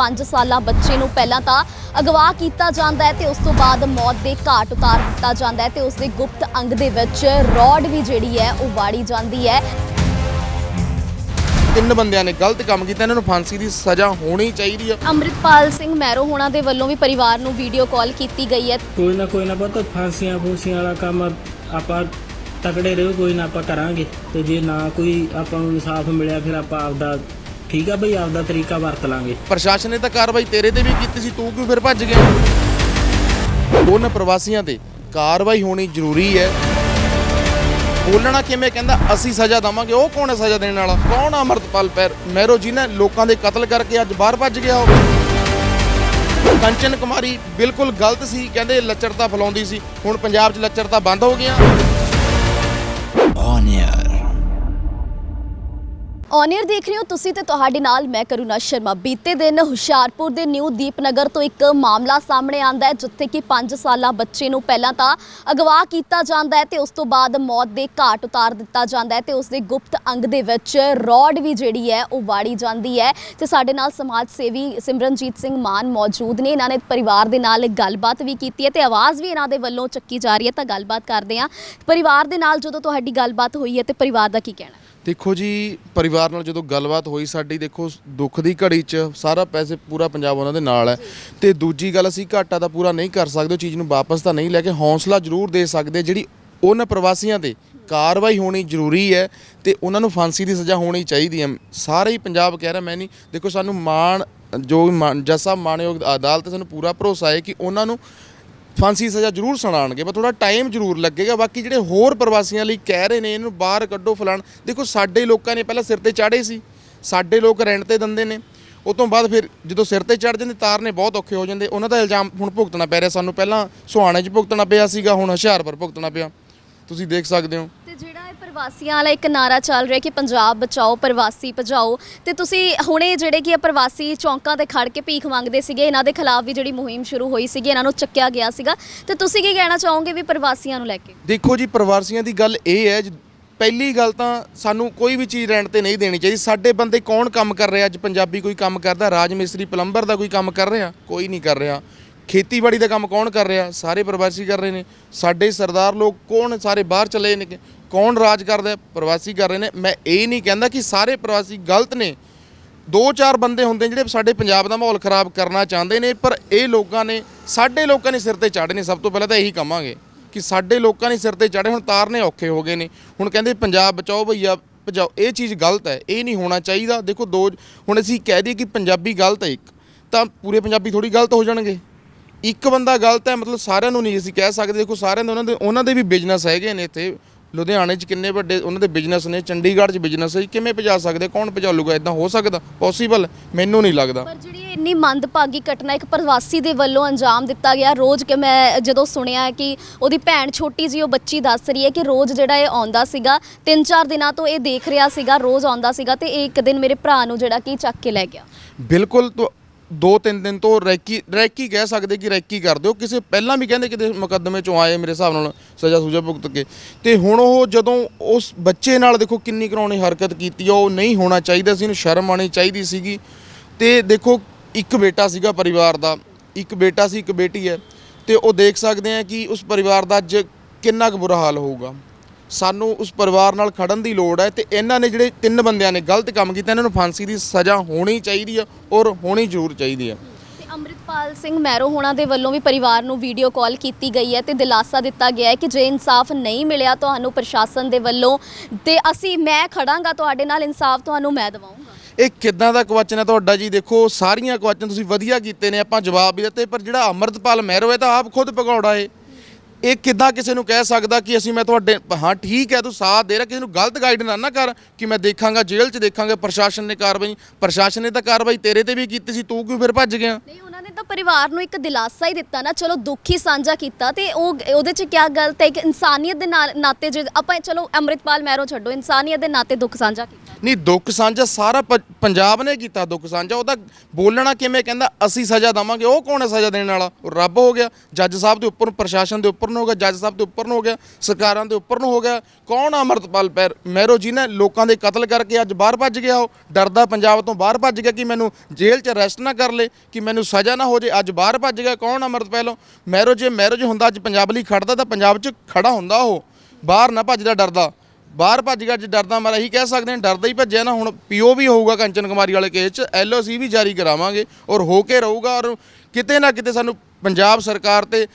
5 ਸਾਲਾ ਬੱਚੇ ਨੂੰ ਪਹਿਲਾਂ ਤਾਂ ਅਗਵਾ ਕੀਤਾ ਜਾਂਦਾ ਹੈ ਤੇ ਉਸ ਤੋਂ ਬਾਅਦ ਮੌਤ ਦੇ ਘਾਟ ਉਤਾਰ ਦਿੱਤਾ ਜਾਂਦਾ ਹੈ ਤੇ ਉਸ ਦੇ ਗੁਪਤ ਅੰਗ ਦੇ ਵਿੱਚ ਰੋਡ ਵੀ ਜਿਹੜੀ ਹੈ ਉਹ ਵਾੜੀ ਜਾਂਦੀ ਹੈ। ਤਿੰਨ ਬੰਦਿਆਂ ਨੇ ਗਲਤ ਕੰਮ ਕੀਤਾ ਇਹਨਾਂ ਨੂੰ ਫਾਂਸੀ ਦੀ ਸਜ਼ਾ ਹੋਣੀ ਚਾਹੀਦੀ ਆ। ਅੰਮ੍ਰਿਤਪਾਲ ਸਿੰਘ ਮੈਰੋ ਹੋਣਾ ਦੇ ਵੱਲੋਂ ਵੀ ਪਰਿਵਾਰ ਨੂੰ ਵੀਡੀਓ ਕਾਲ ਕੀਤੀ ਗਈ ਹੈ। ਕੋਈ ਨਾ ਕੋਈ ਨਾ ਪੁੱਤ ਫਾਂਸੀਆਂ ਫੂਸੀਆਂ ਵਾਲਾ ਕੰਮ ਆਪਾਂ ਤਕੜੇ ਰਹੋ ਕੋਈ ਨਾ ਆਪਾਂ ਕਰਾਂਗੇ। ਤੇ ਜੇ ਨਾ ਕੋਈ ਆਪਾਂ ਨੂੰ ਇਨਸਾਫ ਮਿਲਿਆ ਫਿਰ ਆਪਾਂ ਆਪਦਾ ਠੀਕ ਆ ਬਈ, ਆਪਦਾ ਤਰੀਕਾ ਵਰਤ ਲਾਂਗੇ। ਪ੍ਰਸ਼ਾਸਨ ਨੇ ਤਾਂ ਕਾਰਵਾਈ ਤੇਰੇ ਤੇ ਵੀ ਕੀਤੀ ਸੀ, ਤੂੰ ਕਿਉਂ ਫਿਰ ਭੱਜ ਗਿਆ? ਦੋਨਾਂ ਪ੍ਰਵਾਸੀਆਂ ਤੇ ਕਾਰਵਾਈ ਹੋਣੀ ਜ਼ਰੂਰੀ ਹੈ। ਬੋਲਣਾ ਕਿਵੇਂ, ਕਹਿੰਦਾ, ਅਸੀਂ ਸਜ਼ਾ ਦਵਾਂਗੇ, ਉਹ ਕੌਣ ਹੈ ਸਜ਼ਾ ਦੇਣ ਵਾਲਾ? ਕੌਣ ਆ ਅਮਰਤਪਾਲ ਪੈਰ? ਮਹਿਰੋ ਜੀ ਨੇ ਲੋਕਾਂ ਦੇ ਕਤਲ ਕਰਕੇ ਅੱਜ ਬਾਹਰ ਭੱਜ ਗਿਆ ਉਹ। ਕੰਚਨ ਕੁਮਾਰੀ ਬਿਲਕੁਲ ਗਲਤ ਸੀ, ਕਹਿੰਦੇ ਲੱਚਰਤਾ ਫਲਾਉਂਦੀ ਸੀ। ਹੁਣ ਪੰਜਾਬ 'ਚ ਲੱਚਰਤਾ ਬੰਦ ਹੋ ਗਿਆ ਔਨੀਅਰ ਦੇਖ ਰਹੇ ਹੋ ਤੁਸੀਂ ਤੇ ਤੁਹਾਡੇ ਨਾਲ ਮੈਂ ਕਰੁਣਾ ਸ਼ਰਮਾ। ਬੀਤੇ ਦਿਨ ਹੁਸ਼ਿਆਰਪੁਰ ਦੇ ਨਿਊ ਦੀਪਨਗਰ ਤੋਂ ਇੱਕ ਮਾਮਲਾ ਸਾਹਮਣੇ ਆਂਦਾ ਹੈ, ਜਿੱਥੇ ਕਿ 5 ਸਾਲਾ ਬੱਚੇ ਨੂੰ ਪਹਿਲਾਂ ਤਾਂ ਅਗਵਾ ਕੀਤਾ ਜਾਂਦਾ ਹੈ ਤੇ ਉਸ ਤੋਂ ਬਾਅਦ ਮੌਤ ਦੇ ਘਾਟ ਉਤਾਰ ਦਿੱਤਾ ਜਾਂਦਾ ਹੈ ਤੇ ਉਸ ਦੇ ਗੁਪਤ ਅੰਗ ਦੇ ਵਿੱਚ ਰੋਡ ਵੀ ਜਿਹੜੀ ਹੈ, ਉਹ ਵਾੜੀ ਜਾਂਦੀ ਹੈ ਤੇ ਸਾਡੇ ਨਾਲ ਸਮਾਜ ਸੇਵੀ ਸਿਮਰਨਜੀਤ ਸਿੰਘ ਮਾਨ ਮੌਜੂਦ ਨੇ। ਇਹਨਾਂ ਨੇ ਪਰਿਵਾਰ ਦੇ ਨਾਲ ਗੱਲਬਾਤ ਵੀ ਕੀਤੀ ਹੈ ਤੇ ਆਵਾਜ਼ ਵੀ ਇਹਨਾਂ ਦੇ ਵੱਲੋਂ ਚੱਕੀ ਜਾ ਰਹੀ ਹੈ, ਤਾਂ ਗੱਲਬਾਤ ਕਰਦੇ ਹਾਂ। ਪਰਿਵਾਰ ਦੇ ਨਾਲ ਜਦੋਂ ਤੁਹਾਡੀ ਗੱਲਬਾਤ ਹੋਈ ਹੈ ਤੇ ਪਰਿਵਾਰ ਦਾ ਕੀ ਕਹਿਣਾ ਦੇਖੋ ਜੀ, ਪਰਿਵਾਰ ਨਾਲ ਜਦੋਂ ਗੱਲਬਾਤ ਹੋਈ ਸਾਡੀ, ਦੇਖੋ, ਦੁੱਖ ਦੀ ਘੜੀ 'ਚ ਸਾਰਾ ਪੈਸੇ ਪੂਰਾ ਪੰਜਾਬ ਉਹਨਾਂ ਦੇ ਨਾਲ ਹੈ। ਤੇ ਦੂਜੀ ਗੱਲ ਅਸੀਂ ਘਾਟਾ ਤਾਂ ਪੂਰਾ ਨਹੀਂ ਕਰ ਸਕਦੇ, ਉਹ ਚੀਜ਼ ਨੂੰ ਵਾਪਸ ਤਾਂ ਨਹੀਂ ਲੈ ਕੇ ਹੌਸਲਾ ਜ਼ਰੂਰ ਦੇ ਸਕਦੇ, ਜਿਹੜੀ ਉਹਨਾਂ ਪ੍ਰਵਾਸੀਆਂ ਤੇ ਕਾਰਵਾਈ ਹੋਣੀ ਜ਼ਰੂਰੀ ਹੈ ਤੇ ਉਹਨਾਂ ਨੂੰ ਫਾਂਸੀ ਦੀ ਸਜ਼ਾ ਹੋਣੀ ਚਾਹੀਦੀ ਹੈ। ਸਾਰੇ ਹੀ ਪੰਜਾਬ ਕਹਿ ਰਿਹਾ, ਮੈਂ ਨਹੀਂ, ਦੇਖੋ ਸਾਨੂੰ ਮਾਣ, ਜੋ ਵੀ ਮਾਣਯੋਗ ਅਦਾਲਤ ਤੇ ਸਾਨੂੰ ਪੂਰਾ ਭਰੋਸਾ ਹੈ ਕਿ ਉਹਨਾਂ ਨੂੰ ਫਾਂਸੀ ਸਜ਼ਾ ਜ਼ਰੂਰ ਸੁਣਾਉਣਗੇ, ਪਰ ਥੋੜਾ ਟਾਈਮ ਜ਼ਰੂਰ ਲੱਗੇਗਾ। ਬਾਕੀ ਜਿਹੜੇ ਹੋਰ ਪ੍ਰਵਾਸੀਆਂ ਲਈ ਕਹਿ ਰਹੇ ਨੇ, ਇਹਨੂੰ ਬਾਹਰ ਕੱਢੋ ਫਲਾਣ। ਦੇਖੋ, ਸਾਡੇ ਲੋਕਾਂ ਨੇ ਪਹਿਲਾਂ ਸਿਰ ਤੇ ਚਾੜੇ ਸੀ। ਸਾਡੇ ਲੋਕ ਰੈਂਟ ਤੇ ਦਿੰਦੇ ਨੇ। ਉਹ ਤੋਂ ਬਾਅਦ ਫਿਰ ਜਦੋਂ ਸਿਰ ਤੇ ਚੜ ਜਾਂਦੇ ਤਾਰਨੇ ਬਹੁਤ ਔਖੇ ਹੋ ਜਾਂਦੇ। ਉਹਨਾਂ ਦਾ ਇਲਜ਼ਾਮ ਹੁਣ ਭੁਗਤਣਾ ਪੈ ਰਿਹਾ। ਸਾਨੂੰ ਪਹਿਲਾਂ ਸੁਹਾਣੇ 'ਚ ਭੁਗਤਣਾ ਪਿਆ ਸੀਗਾ, ਹੁਣ ਹੁਸ਼ਿਆਰਪੁਰ ਭੁਗਤਣਾ ਪਿਆ। ਤੁਸੀਂ ਦੇਖ ਸਕਦੇ ਹੋ। ਤੇ ਜਿਹੜਾ ਇਹ ਪ੍ਰਵਾਸੀਆਂ ਵਾਲਾ ਇੱਕ ਨਾਰਾ ਚੱਲ ਰਿਹਾ ਕਿ ਪੰਜਾਬ ਬਚਾਓ ਪ੍ਰਵਾਸੀ ਭਜਾਓ। ਤੇ ਤੁਸੀਂ ਹੁਣੇ ਜਿਹੜੇ ਕਿ ਇਹ ਪ੍ਰਵਾਸੀ ਚੌਂਕਾਂ ਤੇ ਖੜ ਕੇ ਭੀਖ ਮੰਗਦੇ ਸੀਗੇ ਇਹਨਾਂ ਦੇ ਖਿਲਾਫ ਵੀ ਜਿਹੜੀ ਮੁਹਿੰਮ ਸ਼ੁਰੂ ਹੋਈ ਸੀਗੀ ਇਹਨਾਂ ਨੂੰ ਚੱਕਿਆ ਗਿਆ ਸੀਗਾ। ਤੇ ਤੁਸੀਂ ਕੀ ਕਹਿਣਾ ਚਾਹੋਗੇ ਵੀ ਪ੍ਰਵਾਸੀਆਂ ਨੂੰ ਲੈ ਕੇ? ਦੇਖੋ ਜੀ ਪ੍ਰਵਾਸੀਆਂ ਦੀ ਗੱਲ ਇਹ ਹੈ ਜ- ਪਹਿਲੀ ਗੱਲ ਤਾਂ ਸਾਨੂੰ ਕੋਈ ਵੀ ਚੀਜ਼ ਰੈਂਟ ਤੇ ਨਹੀਂ ਦੇਣੀ ਚਾਹੀਦੀ। ਸਾਡੇ ਬੰਦੇ ਕੌਣ ਕੰਮ ਕਰ ਰਿਹਾ? ਅੱਜ ਪੰਜਾਬੀ ਕੋਈ ਕੰਮ ਕਰਦਾ ਰਾਜ ਮਿਸਤਰੀ ਪਲੰਬਰ ਦਾ ਕੋਈ ਕੰਮ ਕਰ ਰਿਹਾ? ਕੋਈ ਨਹੀਂ ਕਰ ਰਿਹਾ। ਖੇਤੀਬਾੜੀ ਦਾ ਕੰਮ ਕੌਣ ਕਰ ਰਿਹਾ? ਸਾਰੇ ਪ੍ਰਵਾਸੀ ਕਰ ਰਹੇ ਨੇ। ਸਾਡੇ ਸਰਦਾਰ ਲੋਕ ਕੌਣ? ਸਾਰੇ ਬਾਹਰ ਚਲੇ ਨੇ। ਕੌਣ ਰਾਜ ਕਰਦਾ? ਪ੍ਰਵਾਸੀ ਕਰ ਰਹੇ ਨੇ। ਮੈਂ ਇਹ ਨਹੀਂ ਕਹਿੰਦਾ ਕਿ ਸਾਰੇ ਪ੍ਰਵਾਸੀ ਗਲਤ ਨੇ। ਦੋ ਚਾਰ ਬੰਦੇ ਹੁੰਦੇ ਜਿਹੜੇ ਸਾਡੇ ਪੰਜਾਬ ਦਾ ਮਾਹੌਲ ਖਰਾਬ ਕਰਨਾ ਚਾਹੁੰਦੇ ਨੇ, ਪਰ ਇਹ ਲੋਕਾਂ ਨੇ, ਸਾਡੇ ਲੋਕਾਂ ਨੇ ਸਿਰ ਤੇ ਚਾੜੇ ਨੇ। ਸਭ ਤੋਂ ਪਹਿਲਾਂ ਤਾਂ ਇਹੀ ਕਹਾਂਗੇ ਕਿ ਸਾਡੇ ਲੋਕਾਂ ਨੇ ਸਿਰ ਤੇ ਚੜ੍ਹੇ, ਹੁਣ ਤਾਰਨੇ ਔਖੇ ਹੋ ਗਏ ਨੇ। ਹੁਣ ਕਹਿੰਦੇ ਪੰਜਾਬ ਬਚਾਓ ਭਈਆ, ਭਜਾਓ। ਇਹ ਚੀਜ਼ ਗਲਤ ਹੈ। ਇਹ ਨਹੀਂ ਹੋਣਾ ਚਾਹੀਦਾ। ਦੇਖੋ ਦੋ, ਹੁਣ ਅਸੀਂ ਕਹਿ ਦਈਏ ਕਿ ਪੰਜਾਬੀ ਗਲਤ ਹੈ ਇੱਕ, ਤਾਂ ਪੂਰੇ ਪੰਜਾਬੀ ਥੋੜੀ ਗਲਤ ਹੋ ਜਾਣਗੇ। ਇੱਕ ਬੰਦਾ ਗਲਤ ਹੈ ਮਤਲਬ ਸਾਰਿਆਂ ਨੂੰ ਨਹੀਂ ਅਸੀਂ ਕਹਿ ਸਕਦੇ। ਦੇਖੋ ਸਾਰਿਆਂ ਦੇ ਉਹਨਾਂ ਦੇ ਉਹਨਾਂ ਦੇ ਵੀ ਬਿਜ਼ਨਸ ਹੈਗੇ ਨੇ ਇੱਥੇ। ਲੁਧਿਆਣੇ 'ਚ ਕਿੰਨੇ ਵੱਡੇ ਉਹਨਾਂ ਦੇ ਬਿਜ਼ਨਸ ਨੇ ਚੰਡੀਗੜ੍ਹ 'ਚ ਬਿਜ਼ਨਸ ਹੈ। ਕਿਵੇਂ ਭਜਾ ਸਕਦੇ? ਕੌਣ ਭਜਾ ਲੂਗਾ ਇਦਾਂ ਹੋ ਸਕਦਾ? ਪੋਸੀਬਲ ਮੈਨੂੰ ਨਹੀਂ ਲੱਗਦਾ। ਪਰ ਜਿਹੜੀ ਇਹ ਇੰਨੀ ਮੰਦਭਾਗੀ ਘਟਨਾ ਇੱਕ ਪ੍ਰਵਾਸੀ ਦੇ ਵੱਲੋਂ ਅੰਜਾਮ ਦਿੱਤਾ ਗਿਆ ਰੋਜ਼ ਕਿ ਮੈਂ ਜਦੋਂ ਸੁਣਿਆ ਕਿ ਉਹਦੀ ਭੈਣ ਛੋਟੀ ਜੀ ਉਹ ਬੱਚੀ ਦੱਸ ਰਹੀ ਹੈ ਕਿ ਰੋਜ਼ ਜਿਹੜਾ ਇਹ ਆਉਂਦਾ ਸੀਗਾ ਤਿੰਨ ਚਾਰ ਦਿਨਾਂ ਤੋਂ ਇਹ ਦੇਖ ਰਿਹਾ ਸੀਗਾ ਰੋਜ਼ ਆਉਂਦਾ ਸੀਗਾ ਤੇ ਇਹ ਇੱਕ ਦਿਨ ਮੇਰੇ ਭਰਾ ਨੂੰ ਜਿਹੜਾ ਕਿ ਚੱਕ ਕੇ ਲੈ ਗਿਆ। ਬਿਲਕੁਲ ਤੋਂ ਦੋ ਤਿੰਨ ਦਿਨ ਤੋਂ ਰੈਕੀ ਰੈਕੀ ਕਹਿ ਸਕਦੇ ਕਿ ਰੈਕੀ ਕਰ ਦਿਓ ਕਿਸੇ ਪਹਿਲਾਂ ਵੀ ਕਹਿੰਦੇ ਕਿਤੇ ਮੁਕੱਦਮੇ ਚੋਂ ਆਏ ਮੇਰੇ ਹਿਸਾਬ ਨਾਲ ਸਜ਼ਾ ਸੁਜਾ ਭੁਗਤ ਕੇ। ਤੇ ਹੁਣ ਉਹ ਜਦੋਂ ਉਸ ਬੱਚੇ ਨਾਲ ਦੇਖੋ ਕਿੰਨੀ ਕਰਾਉਣੀ ਹਰਕਤ ਕੀਤੀ ਆ, ਉਹ ਨਹੀਂ ਹੋਣਾ ਚਾਹੀਦਾ ਸੀ ਇਹਨੂੰ ਸ਼ਰਮ ਆਣੀ ਚਾਹੀਦੀ ਸੀਗੀ। ਤੇ ਦੇਖੋ, ਇੱਕ ਬੇਟਾ ਸੀਗਾ ਪਰਿਵਾਰ ਦਾ, ਇੱਕ ਬੇਟਾ ਸੀ, ਇੱਕ ਬੇਟੀ ਹੈ। ਤੇ ਉਹ ਦੇਖ ਸਕਦੇ ਆ ਕਿ ਉਸ ਪਰਿਵਾਰ ਦਾ ਅੱਜ ਕਿੰਨਾ ਕੁ ਬੁਰਾ ਹਾਲ ਹੋਊਗਾ। ਸਾਨੂੰ ਉਸ ਪਰਿਵਾਰ ਨਾਲ ਖੜਨ ਦੀ ਲੋੜ ਹੈ ਤੇ ਇਹਨਾਂ ਨੇ ਜਿਹੜੇ ਤਿੰਨ ਬੰਦਿਆਂ ਨੇ ਗਲਤ ਕੰਮ ਕੀਤਾ ਇਹਨਾਂ ਨੂੰ ਫਾਂਸੀ ਦੀ ਸਜ਼ਾ ਹੋਣੀ ਚਾਹੀਦੀ ਹੈ ਔਰ ਹੋਣੀ ਜ਼ਰੂਰ ਚਾਹੀਦੀ ਹੈ। ਤੇ ਅੰਮ੍ਰਿਤਪਾਲ ਸਿੰਘ ਮੈਰੋ ਹੋਣਾ ਦੇ ਵੱਲੋਂ ਵੀ ਪਰਿਵਾਰ ਨੂੰ ਵੀਡੀਓ ਕਾਲ ਕੀਤੀ ਗਈ ਹੈ ਤੇ ਦਿਲਾਸਾ ਦਿੱਤਾ ਗਿਆ ਹੈ ਕਿ ਜੇ ਇਨਸਾਫ ਨਹੀਂ ਮਿਲਿਆ ਤੁਹਾਨੂੰ ਪ੍ਰਸ਼ਾਸਨ ਦੇ ਵੱਲੋਂ ਤੇ ਅਸੀਂ ਮੈਂ ਖੜਾਂਗਾ ਤੁਹਾਡੇ ਨਾਲ ਇਨਸਾਫ ਤੁਹਾਨੂੰ ਮੈਂ ਦਿਵਾਉਂਗਾ। ਇਹ ਕਿੱਦਾਂ ਦਾ ਕੁਐਸਚਨ ਹੈ ਤੁਹਾਡਾ ਜੀ? ਦੇਖੋ ਸਾਰੀਆਂ ਕੁਐਸਚਨ ਤੁਸੀਂ ਵਧੀਆ ਕੀਤੇ ਨੇ ਆਪਾਂ ਜਵਾਬ ਵੀ ਦਿੱਤੇ ਪਰ ਜਿਹੜਾ ਅਮਰਤਪਾਲ ਮਹਿਰੋ ਹੈ ਤਾਂ ਆਪ ਖੁਦ ਭਗੌੜਾ ਏ ਇਹ ਕਿੱਦਾਂ ਕਿਸੇ ਨੂੰ ਕਹਿ ਸਕਦਾ ਕਿ ਅਸੀਂ ਮੈਂ ਤੁਹਾਡੇ, ਹਾਂ, ਠੀਕ ਹੈ, ਤੂੰ ਸਾਥ ਦੇ ਰਿਹਾ, ਕਿਸੇ ਨੂੰ ਗਲਤ ਗਾਈਡ ਨਾ ਨਾ ਕਰ ਕਿ ਮੈਂ ਦੇਖਾਂਗਾ, ਜੇਲ੍ਹ 'ਚ ਦੇਖਾਂਗੇ, ਪ੍ਰਸ਼ਾਸਨ ਨੇ ਕਾਰਵਾਈ, ਪ੍ਰਸ਼ਾਸਨ ਨੇ ਤਾਂ ਕਾਰਵਾਈ ਤੇਰੇ ਤੇ ਵੀ ਕੀਤੀ ਸੀ, ਤੂੰ ਕਿਉਂ ਫਿਰ ਭੱਜ ਗਿਆ? ਨਹੀਂ, ਉਹਨਾਂ ਨੇ ਤਾਂ ਪਰਿਵਾਰ ਨੂੰ ਇੱਕ ਦਿਲਾਸਾ ਹੀ ਦਿੱਤਾ ਨਾ, ਚਲੋ ਦੁੱਖ ਹੀ ਸਾਂਝਾ ਕੀਤਾ ਤੇ ਉਹ, ਉਹਦੇ 'ਚ ਕੀ ਗਲਤ ਹੈ ਕਿ ਇਨਸਾਨੀਅਤ ਦੇ ਨਾਲ ਨਾਤੇ ਜੇ ਆਪਾਂ, ਚਲੋ ਅੰਮ੍ਰਿਤਪਾਲ ਮੈਰੋ ਛੱਡੋ, ਇਨਸਾਨੀਅਤ ਦੇ ਨਾਤੇ ਦੁੱਖ ਸਾਂਝਾ ਕੀਤਾ। ਨਹੀਂ, ਦੁੱਖ ਸਾਂਝਾ ਸਾਰਾ ਪ- ਪੰਜਾਬ ਨੇ ਕੀਤਾ ਦੁੱਖ ਸਾਂਝਾ। ਉਹ ਤਾਂ ਬੋਲਣਾ ਕਿਵੇਂ ਕਹਿੰਦਾ, ਅਸੀਂ ਸਜ਼ਾ ਦਵਾਂਗੇ। ਉਹ ਕੌਣ ਹੈ ਸਜ਼ਾ ਦੇਣ ਵਾਲਾ? ਉਹ ਰੱਬ ਹੋ ਗਿਆ। ਜੱਜ ਸਾਹਿਬ ਦੇ ਉੱਪਰ ਪ੍ਰਸ਼ਾਸਨ ਦੇ ਉੱਪਰ ਨੂੰ ਹੋ ਗਿਆ, ਜੱਜ ਸਾਹਿਬ ਦੇ ਉੱਪਰ ਨੂੰ ਹੋ ਗਿਆ, ਸਰਕਾਰਾਂ ਦੇ ਉੱਪਰ ਨੂੰ ਹੋ ਗਿਆ। ਕੌਣ ਆ ਅਮਰਤਪਾਲ ਪੈਰ? ਮਹਿਰੋ ਜੀ ਨੇ ਲੋਕਾਂ ਦੇ ਕਤਲ ਕਰਕੇ ਅੱਜ ਬਾਹਰ ਭੱਜ ਗਿਆ ਉਹ। ਡਰਦਾ ਪੰਜਾਬ ਤੋਂ ਬਾਹਰ ਭੱਜ ਗਿਆ ਕਿ ਮੈਨੂੰ ਜੇਲ੍ਹ 'ਚ ਅਰੈਸਟ ਨਾ ਕਰ ਲੇ, ਕਿ ਮੈਨੂੰ ਸਜ਼ਾ ਨਾ ਹੋ ਜੇ, ਅੱਜ ਬਾਹਰ ਭੱਜ ਗਿਆ। ਕੌਣ ਅਮਰਤਪਾਲੋਂ? ਮਹਿਰੋ ਜੇ ਮਹਿਰੋ ਜੇ ਹੁੰਦਾ ਅੱਜ ਪੰਜਾਬ ਲਈ ਖੜਦਾ ਤਾਂ ਪੰਜਾਬ 'ਚ ਖੜਾ ਹੁੰਦਾ ਉਹ। ਬਾਹਰ ਨਾ ਭੱਜਦਾ, ਡਰਦਾ। ਬਾਹਰ ਭੱਜ ਗਿਆ, ਅੱਜ ਡਰਦਾ ਮਾਰਾ ਹੀ ਕਹਿ ਸਕਦੇ ਹਾਂ ਡਰਦਾ ਹੀ ਭੱਜਿਆ ਨਾ, ਹੁਣ ਪੀਓ ਵੀ ਹੋਊਗਾ ਕੰਚਨ ਕੁਮਾਰੀ ਵਾਲੇ ਕੇਸ 'ਚ ਐਲਓਸੀ ਵੀ ਜਾਰੀ ਕਰਾਵਾਂਗੇ ਔਰ ਹੋ ਕੇ ਰਹੂਗਾ ਔਰ ਕਿਤੇ ਨਾ ਕਿਤੇ ਸਾਨੂੰ ਪੰਜਾਬ ਸਰਕਾਰ ਤੇ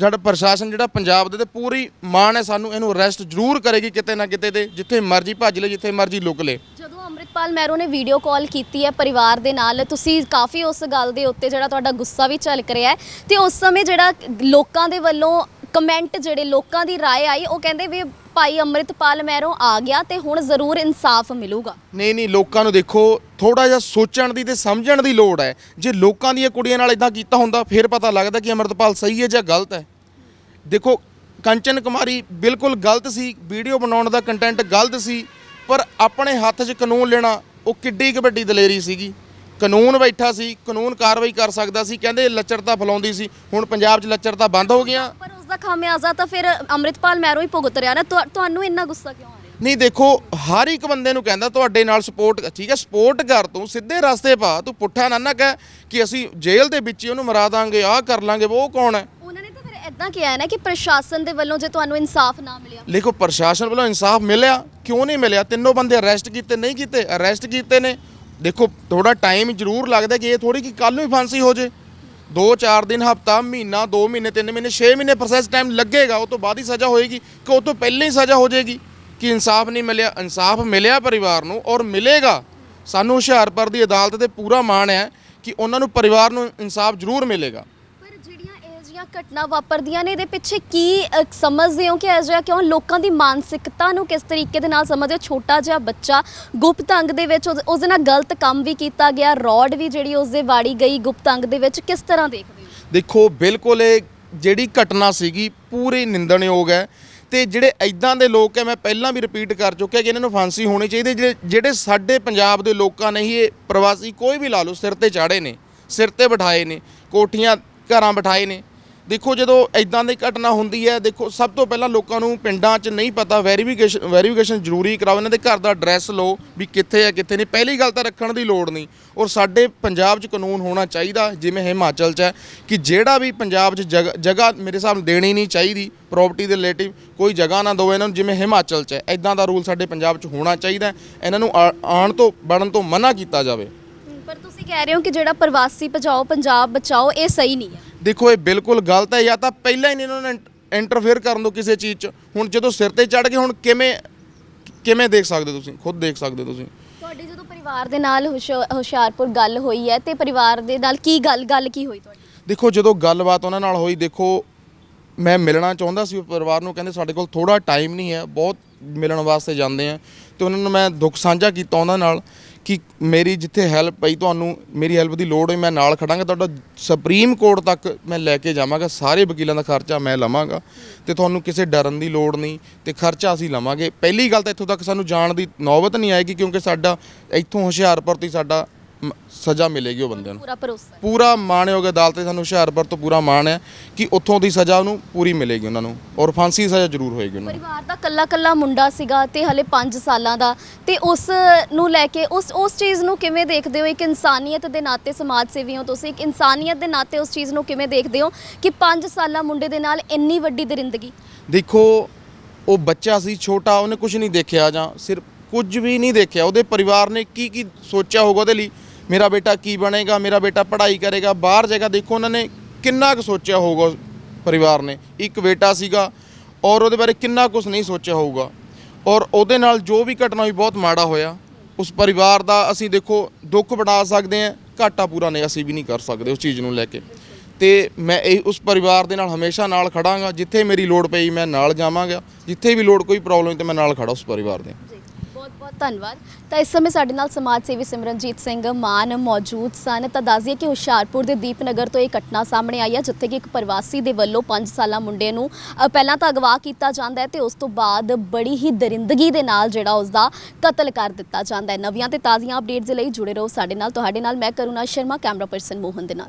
ਸਾਡਾ ਪ੍ਰਸ਼ਾਸਨ ਜਿਹੜਾ ਪੰਜਾਬ ਦੇ ਤੇ ਪੂਰੀ ਮਾਣ ਹੈ, ਸਾਨੂੰ ਇਹਨੂੰ ਅਰੈਸਟ ਜ਼ਰੂਰ ਕਰੇਗੀ ਕਿਤੇ ਨਾ ਕਿਤੇ ਤੇ, ਜਿੱਥੇ ਮਰਜ਼ੀ ਭੱਜ ਲੈ, ਜਿੱਥੇ ਮਰਜ਼ੀ ਲੁਕ ਲੈ। ਜਦੋਂ ਅੰਮ੍ਰਿਤਪਾਲ ਮਹਿਰੋ ਨੇ ਵੀਡੀਓ ਕਾਲ ਕੀਤੀ ਹੈ ਪਰਿਵਾਰ ਦੇ ਨਾਲ, ਤੁਸੀਂ ਕਾਫੀ ਉਸ ਗੱਲ ਦੇ ਉੱਤੇ ਜਿਹੜਾ ਤੁਹਾਡਾ ਗੁੱਸਾ ਵੀ ਝਲਕ ਰਿਹਾ ਹੈ ਤੇ ਉਸ ਸਮੇਂ ਜਿਹੜਾ ਲੋਕਾਂ ਦੇ ਵੱਲੋਂ ਕਮੈਂਟ ਜਿਹੜੇ ਲੋਕਾਂ ਦੀ ਰਾਏ ਆਈ, ਉਹ ਕਹਿੰਦੇ ਵੀ ਭਾਈ ਅੰਮ੍ਰਿਤਪਾਲ ਮਹਿਰੋ ਆ ਗਿਆ ਤੇ ਹੁਣ ਜ਼ਰੂਰ ਇਨਸਾਫ ਮਿਲੂਗਾ। ਨਹੀਂ ਨਹੀਂ, ਲੋਕਾਂ ਨੂੰ ਦੇਖੋ ਥੋੜਾ ਜਿਹਾ ਸੋਚਣ ਦੀ ਤੇ ਸਮਝਣ ਦੀ ਲੋੜ ਹੈ। ਜੇ ਲੋਕਾਂ ਦੀਆਂ ਕੁੜੀਆਂ ਨਾਲ ਇਦਾਂ ਕੀਤਾ ਹੁੰਦਾ, ਫਿਰ ਪਤਾ ਲੱਗਦਾ ਕਿ ਅੰਮ੍ਰਿਤਪਾਲ ਸਹੀ ਹੈ ਜਾਂ ਗਲਤ ਹੈ। ਦੇਖੋ, ਕੰਚਨ ਕੁਮਾਰੀ ਬਿਲਕੁਲ ਗਲਤ ਸੀ, ਵੀਡੀਓ ਬਣਾਉਣ ਦਾ ਕੰਟੈਂਟ ਗਲਤ ਸੀ, ਪਰ ਆਪਣੇ ਹੱਥ 'ਚ ਕਾਨੂੰਨ ਲੈਣਾ, ਉਹ ਕਿੱਡੀ ਕੁ ਵੱਡੀ ਦਲੇਰੀ ਸੀਗੀ। ਕਾਨੂੰਨ ਬੈਠਾ ਸੀ ਕਾਨੂੰਨ ਕਾਰਵਾਈ ਕਰ ਸਕਦਾ ਸੀ ਕਹਿੰਦੇ ਲੱਚਰਤਾ ਫੈਲਾਉਂਦੀ ਸੀ ਹੁਣ ਪੰਜਾਬ 'ਚ ਲੱਚਰਤਾ ਬੰਦ ਹੋ ਗਈਆਂ। ਪਰ ਉਸ ਦਾ ਖਾਮਿਆਜ਼ਾ ਤਾਂ ਫਿਰ ਅੰਮ੍ਰਿਤਪਾਲ ਮਹਿਰੋ ਹੀ ਭੁਗਤ ਰਿਹਾ ਨਾ ਤੁਹਾ- ਤੁਹਾਨੂੰ ਇੰਨਾ ਗੁੱਸਾ ਕਿਉਂ ਆ ਰਿਹਾ? ਨਹੀਂ ਦੇਖੋ ਹਰ ਇੱਕ ਬੰਦੇ ਨੂੰ ਕਹਿੰਦਾ ਤੁਹਾਡੇ ਨਾਲ ਸਪੋਰਟ ਠੀਕ ਹੈ ਸਪੋਰਟ ਕਰ ਤੂੰ ਸਿੱਧੇ ਰਸਤੇ ਪਾ ਤੂੰ ਪੁੱਠਾ ਨਾ ਨਾ ਕਹਿ ਕਿ ਅਸੀਂ ਜੇਲ੍ਹ ਦੇ ਵਿੱਚ ਹੀ ਉਹਨੂੰ ਮਰਾ ਦਾਂਗੇ ਆਹ ਕਰ ਲਾਂਗੇ ਉਹ ਕੌਣ ਹੈ? ਉਹਨਾਂ ਨੇ ਤਾਂ ਫਿਰ ਇਦਾਂ ਕਿਹਾ ਹੈ ਨਾ ਕਿ ਪ੍ਰਸ਼ਾਸਨ ਦੇ ਵੱਲੋਂ ਜੇ ਤੁਹਾਨੂੰ ਇਨਸਾਫ ਨਾ ਮਿਲਿਆ। ਦੇਖੋ ਪ੍ਰਸ਼ਾਸਨ ਵੱਲੋਂ ਇਨਸਾਫ ਮਿਲਿਆ ਕਿਉਂ ਨਹੀਂ ਮਿਲਿਆ? ਤਿੰਨੋਂ ਬੰਦੇ ਅਰੈਸਟ ਕੀਤੇ ਨਹੀਂ ਕੀਤੇ ਅਰੈਸਟ ਕੀਤੇ ਨੇ। ਦੇਖੋ ਥੋੜਾ ਟਾਈਮ ਜ਼ਰੂਰ ਲੱਗਦਾ ਕਿ ਇਹ ਥੋੜੀ ਕਿ ਕੱਲ ਨੂੰ ਹੀ ਫਾਂਸੀ ਹੋ ਜੇ। 2-4 ਦਿਨ, ਹਫਤਾ, ਮਹੀਨਾ 2 ਮਹੀਨੇ 3 ਮਹੀਨੇ 6 ਮਹੀਨੇ ਪ੍ਰੋਸੈਸ ਟਾਈਮ ਲੱਗੇਗਾ, ਉਹ ਤੋਂ ਬਾਅਦ ਹੀ ਸਜ਼ਾ ਹੋਏਗੀ ਕਿ ਉਹ ਤੋਂ ਪਹਿਲਾਂ ਹੀ ਸਜ਼ਾ ਹੋ ਜਾਏਗੀ ਕਿ ਇਨਸਾਫ ਨਹੀਂ ਮਿਲਿਆ। ਇਨਸਾਫ ਮਿਲਿਆ ਪਰਿਵਾਰ ਨੂੰ ਔਰ ਮਿਲੇਗਾ। ਸਾਨੂੰ ਹੁਸ਼ਿਆਰਪੁਰ ਦੀ ਅਦਾਲਤ ਤੇ ਪੂਰਾ ਮਾਣ ਹੈ ਕਿ ਉਹਨਾਂ ਨੂੰ ਪਰਿਵਾਰ ਨੂੰ ਇਨਸਾਫ ਜ਼ਰੂਰ ਮਿਲੇਗਾ। ਜਿਹੜੀਆਂ ਘਟਨਾ ਵਾਪਰਦੀਆਂ ਨੇ ਇਹਦੇ ਪਿੱਛੇ ਕੀ ਅ, ਸਮਝਦੇ ਹੋ ਕਿ ਇਹ ਜਿਹਾ ਕਿਉਂ? ਲੋਕਾਂ ਦੀ ਮਾਨਸਿਕਤਾ ਨੂੰ ਕਿਸ ਤਰੀਕੇ ਦੇ ਨਾਲ ਸਮਝਦੇ ਹੋ? ਛੋਟਾ ਜਿਹਾ ਬੱਚਾ ਗੁਪਤ ਅੰਗ ਦੇ ਵਿੱਚ ਉਹਦੇ- ਉਸਦੇ ਨਾਲ ਗਲਤ ਕੰਮ ਵੀ ਕੀਤਾ ਗਿਆ ਰੋਡ ਵੀ ਜਿਹੜੀ ਉਸਦੇ ਵਾੜੀ ਗਈ ਗੁਪਤ ਅੰਗ ਦੇ ਵਿੱਚ ਕਿਸ ਤਰ੍ਹਾਂ ਦੇਖਦੇ ਹੋ? ਦੇਖੋ ਬਿਲਕੁਲ ਇਹ ਜਿਹੜੀ ਘਟਨਾ ਸੀਗੀ ਪੂਰੀ ਨਿੰਦਣਯੋਗ ਹੈ ਤੇ ਜਿਹੜੇ ਐਦਾਂ ਦੇ ਲੋਕ ਹੈ ਮੈਂ ਪਹਿਲਾਂ ਵੀ ਰਿਪੀਟ ਕਰ ਚੁੱਕਿਆ ਕਿ ਇਹਨਾਂ ਨੂੰ ਫਾਂਸੀ ਹੋਣੀ ਚਾਹੀਦੀ ਜਿਹੜੇ ਜਿਹੜੇ ਸਾਡੇ ਪੰਜਾਬ ਦੇ ਲੋਕਾਂ ਨੇ ਹੀ ਇਹ ਪ੍ਰਵਾਸੀ ਕੋਈ ਵੀ ਲਾ ਲਓ ਸਿਰ ਤੇ ਚਾੜੇ ਨੇ ਸਿਰ ਤੇ ਬਿਠਾਏ ਨੇ ਕੋਠੀਆਂ ਘਰਾਂ ਬਿਠਾਏ ਨੇ ਦੇਖੋ ਜਦੋਂ ਐਦਾਂ ਦੀ ਘਟਨਾ ਹੁੰਦੀ ਹੈ, ਦੇਖੋ ਸਭ ਤੋਂ ਪਹਿਲਾਂ ਲੋਕਾਂ ਨੂੰ ਪਿੰਡਾਂ 'ਚ ਨਹੀਂ ਪਤਾ ਵੈਰੀਫਿਕੇਸ਼ਨ ਵੈਰੀਫਿਕੇਸ਼ਨ ਜ਼ਰੂਰੀ ਕਰਾਓ, ਇਹਨਾਂ ਦੇ ਘਰ ਦਾ ਐਡਰੈਸ ਲਓ ਵੀ ਕਿੱਥੇ ਹੈ, ਕਿੱਥੇ ਨਹੀਂ। ਪਹਿਲੀ ਗੱਲ ਤਾਂ ਰੱਖਣ ਦੀ ਲੋੜ ਨਹੀਂ ਔਰ ਸਾਡੇ ਪੰਜਾਬ 'ਚ ਕਾਨੂੰਨ ਹੋਣਾ ਚਾਹੀਦਾ, ਜਿਵੇਂ ਹਿਮਾਚਲ 'ਚ ਹੈ, ਕਿ ਜਿਹੜਾ ਵੀ ਪੰਜਾਬ 'ਚ ਜਗ੍ਹਾ ਜਗ੍ਹਾ ਮੇਰੇ ਹਿਸਾਬ ਨਾਲ ਦੇਣੀ ਨਹੀਂ ਚਾਹੀਦੀ ਪ੍ਰਾਪਰਟੀ ਦੇ ਰਿਲੇਟਿਵ ਕੋਈ ਜਗ੍ਹਾ ਨਾ ਦਿਓ ਇਹਨਾਂ ਨੂੰ, ਜਿਵੇਂ ਹਿਮਾਚਲ 'ਚ ਹੈ। ਐਦਾਂ ਦਾ ਰੂਲ ਸਾਡੇ ਪੰਜਾਬ 'ਚ ਹੋਣਾ ਚਾਹੀਦਾ ਇਹਨਾਂ ਨੂੰ ਆ- ਆਉਣ ਤੋਂ, ਬਣਨ ਤੋਂ ਮਨਾ ਕੀਤਾ ਜਾਵੇ। ਤੁਸੀਂ ਕਹਿ ਰਹੇ ਹੋ ਕਿ ਜਿਹੜਾ ਪ੍ਰਵਾਸੀ ਭਜਾਓ ਪੰਜਾਬ ਬਚਾਓ ਇਹ ਸਹੀ ਨਹੀਂ ਹੈ। ਦੇਖੋ ਇਹ ਬਿਲਕੁਲ ਗਲਤ ਹੈ ਜਾਂ ਤਾਂ ਪਹਿਲਾਂ ਹੀ ਇਹਨਾਂ ਨੇ ਇੰਟਰਫੇਅਰ ਕਰਨ ਦੋ ਕਿਸੇ ਚੀਜ਼ 'ਚ। ਹੁਣ ਜਦੋਂ ਸਿਰ ਤੇ ਚੜ ਗਏ ਹੁਣ ਕਿਵੇਂ ਕਿਵੇਂ ਦੇਖ ਸਕਦੇ ਤੁਸੀਂ? ਖੁਦ ਦੇਖ ਸਕਦੇ ਤੁਸੀਂ। ਤੁਹਾਡੀ ਜਦੋਂ ਪਰਿਵਾਰ ਦੇ ਨਾਲ ਹੁਸ਼ਿਆ- ਹੁਸ਼ਿਆਰਪੁਰ ਗੱਲ ਹੋਈ ਹੈ ਤੇ ਪਰਿਵਾਰ ਦੇ ਨਾਲ ਕੀ ਗੱਲ ਗੱਲ ਕੀ ਹੋਈ ਤੁਹਾਡੀ? ਦੇਖੋ ਜਦੋਂ ਗੱਲਬਾਤ ਉਹਨਾਂ ਨਾਲ ਹੋਈ ਦੇਖੋ ਮੈਂ ਮਿਲਣਾ ਚਾਹੁੰਦਾ ਸੀ ਉਹ ਪਰਿਵਾਰ ਨੂੰ ਕਹਿੰਦੇ ਸਾਡੇ ਕੋਲ ਥੋੜਾ ਟਾਈਮ ਨਹੀਂ ਹੈ ਬਹੁਤ ਮਿਲਣ ਵਾਸਤੇ ਜਾਂਦੇ ਆ। ਤੇ ਉਹਨਾਂ ਨੂੰ ਮੈਂ ਦੁੱਖ ਸਾਂਝਾ ਕੀਤਾ ਉਹਨਾਂ ਨਾਲ। ਕਿ ਮੇਰੀ ਜਿੱਥੇ ਹੈਲਪ ਪਈ ਤੁਹਾਨੂੰ, ਮੇਰੀ ਹੈਲਪ ਦੀ ਲੋੜ ਹੋਈ, ਮੈਂ ਨਾਲ ਖੜਾਂਗਾ, ਤੁਹਾਡਾ ਸੁਪਰੀਮ ਕੋਰਟ ਤੱਕ ਮੈਂ ਲੈ ਕੇ ਜਾਵਾਂਗਾ, ਸਾਰੇ ਵਕੀਲਾਂ ਦਾ ਖਰਚਾ ਮੈਂ ਲਵਾਂਗਾ, ਤੇ ਤੁਹਾਨੂੰ ਕਿਸੇ ਡਰਨ ਦੀ ਲੋੜ ਨਹੀਂ, ਤੇ ਖਰਚਾ ਅਸੀਂ ਲਵਾਂਗੇ। ਪਹਿਲੀ ਗੱਲ ਤਾਂ ਇੱਥੋਂ ਤੱਕ ਸਾਨੂੰ ਜਾਣ ਦੀ ਨੌਬਤ ਨਹੀਂ ਆਏਗੀ, ਕਿਉਂਕਿ ਸਾਡਾ ਇੱਥੋਂ ਹੁਸ਼ਿਆਰਪੁਰ ਤੋਂ ਹੀ ਸਾਡਾ ਸਜ਼ਾ ਮਿਲੇਗੀ ਉਹ ਬੰਦਿਆਂ ਨੂੰ। ਪੂਰਾ ਭਰੋਸਾ ਹੈ। ਪੂਰਾ ਮਾਣਯੋਗ ਅਦਾਲਤ ਤੇ ਸਾਨੂੰ ਹੁਸ਼ਿਆਰਪੁਰ ਤੋਂ ਪੂਰਾ ਮਾਣ ਹੈ ਕਿ ਉੱਥੋਂ ਦੀ ਸਜ਼ਾ ਉਹਨੂੰ ਪੂਰੀ ਮਿਲੇਗੀ ਉਹਨਾਂ ਨੂੰ ਔਰ ਫਾਂਸੀ ਦੀ ਸਜ਼ਾ ਜ਼ਰੂਰ ਹੋਏਗੀ ਉਹਨਾਂ ਨੂੰ। ਪਰਿਵਾਰ ਦਾ ਕੱਲਾ ਕੱਲਾ ਮੁੰਡਾ ਸੀਗਾ ਤੇ ਹਲੇ 5 ਸਾਲਾਂ ਦਾ ਤੇ ਉਸ ਨੂੰ ਲੈ ਕੇ ਉਸ ਉਸ ਚੀਜ਼ ਨੂੰ ਕਿਵੇਂ ਦੇਖਦੇ ਹੋ? ਇੱਕ ਇਨਸਾਨੀਅਤ ਦੇ ਨਾਤੇ ਸਮਾਜ ਸੇਵੀ ਹੋ ਤੁਸੀਂ ਇੱਕ ਇਨਸਾਨੀਅਤ ਦੇ ਨਾਤੇ ਉਸ ਚੀਜ਼ ਨੂੰ ਕਿਵੇਂ ਦੇਖਦੇ ਹੋ ਕਿ 5 ਸਾਲਾਂ ਮੁੰਡੇ ਦੇ ਨਾਲ ਇੰਨੀ ਵੱਡੀ ਦਰਿੰਦਗੀ? ਦੇਖੋ ਉਹ ਬੱਚਾ ਸੀ ਛੋਟਾ ਉਹਨੇ ਕੁਝ ਨਹੀਂ ਦੇਖਿਆ ਜਾਂ ਸਿਰਫ ਕੁਝ ਵੀ ਨਹੀਂ ਦੇਖਿਆ। ਉਹਦੇ ਪਰਿਵਾਰ ਨੇ ਕੀ ਕੀ ਸੋਚਿਆ ਹੋਊਗਾ ਉਹਦੇ ਲਈ? ਮੇਰਾ ਬੇਟਾ ਕੀ ਬਣੇਗਾ, ਮੇਰਾ ਬੇਟਾ ਪੜ੍ਹਾਈ ਕਰੇਗਾ, ਬਾਹਰ ਜਾਏਗਾ ਦੇਖੋ ਉਹਨਾਂ ਨੇ ਕਿੰਨਾ ਕੁ ਸੋਚਿਆ ਹੋਊਗਾ ਉਸ ਪਰਿਵਾਰ ਨੇ। ਇੱਕ ਬੇਟਾ ਸੀਗਾ ਔਰ ਉਹਦੇ ਬਾਰੇ ਕਿੰਨਾ ਕੁਝ ਨਹੀਂ ਸੋਚਿਆ ਹੋਊਗਾ। ਔਰ ਉਹਦੇ ਨਾਲ ਜੋ ਵੀ ਘਟਨਾ ਹੋਈ ਬਹੁਤ ਮਾੜਾ ਹੋਇਆ। ਉਸ ਪਰਿਵਾਰ ਦਾ ਅਸੀਂ ਦੇਖੋ ਦੁੱਖ ਵੰਡਾ ਸਕਦੇ ਹਾਂ, ਘਾਟਾ ਪੂਰਾ ਨਹੀਂ, ਅਸੀਂ ਵੀ ਨਹੀਂ ਕਰ ਸਕਦੇ ਉਸ ਚੀਜ਼ ਨੂੰ ਲੈ ਕੇ। ਤੇ ਮੈਂ ਇਹ ਉਸ ਪਰਿਵਾਰ ਦੇ ਨਾਲ ਹਮੇਸ਼ਾ ਨਾਲ ਖੜਾਂਗਾ, ਜਿੱਥੇ ਮੇਰੀ ਲੋੜ ਪਈ ਮੈਂ ਨਾਲ ਜਾਵਾਂਗਾ, ਜਿੱਥੇ ਵੀ ਲੋੜ ਕੋਈ ਪ੍ਰੋਬਲਮ ਤੇ ਮੈਂ ਨਾਲ ਖੜਾ ਉਸ ਪਰਿਵਾਰ ਦੇ। ਬਹੁਤ ਧੰਨਵਾਦ। ਤਾਂ ਇਸ ਸਮੇਂ ਸਾਡੇ ਨਾਲ ਸਮਾਜ ਸੇਵੀ ਸਿਮਰਨਜੀਤ ਸਿੰਘ ਮਾਨ ਮੌਜੂਦ ਸਨ। ਤਾਂ ਦੱਸ ਦਈਏ ਕਿ ਹੁਸ਼ਿਆਰਪੁਰ ਦੇ ਦੀਪਨਗਰ ਤੋਂ ਇਹ ਘਟਨਾ ਸਾਹਮਣੇ ਆਈ ਹੈ ਜਿੱਥੇ ਕਿ ਇੱਕ ਪ੍ਰਵਾਸੀ ਦੇ ਵੱਲੋਂ 5 ਸਾਲਾ ਮੁੰਡੇ ਨੂੰ ਅ, ਪਹਿਲਾਂ ਤਾਂ ਅਗਵਾ ਕੀਤਾ ਜਾਂਦਾ ਹੈ ਤੇ ਉਸ ਤੋਂ ਬਾਅਦ ਬੜੀ ਹੀ ਦਰਿੰਦਗੀ ਦੇ ਨਾਲ ਜਿਹੜਾ ਉਸ ਦਾ ਕਤਲ ਕਰ ਦਿੱਤਾ ਜਾਂਦਾ ਹੈ। ਨਵੀਆਂ ਤੇ ਤਾਜ਼ੀਆਂ ਅਪਡੇਟਸ ਦੇ ਲਈ ਜੁੜੇ ਰਹੋ ਸਾਡੇ ਨਾਲ। ਤੁਹਾਡੇ ਨਾਲ ਮੈਂ ਕਰੁਣਾ ਸ਼ਰਮਾ ਕੈਮਰਾ ਪਰਸਨ ਮੋਹਨ ਦੇ ਨਾਲ।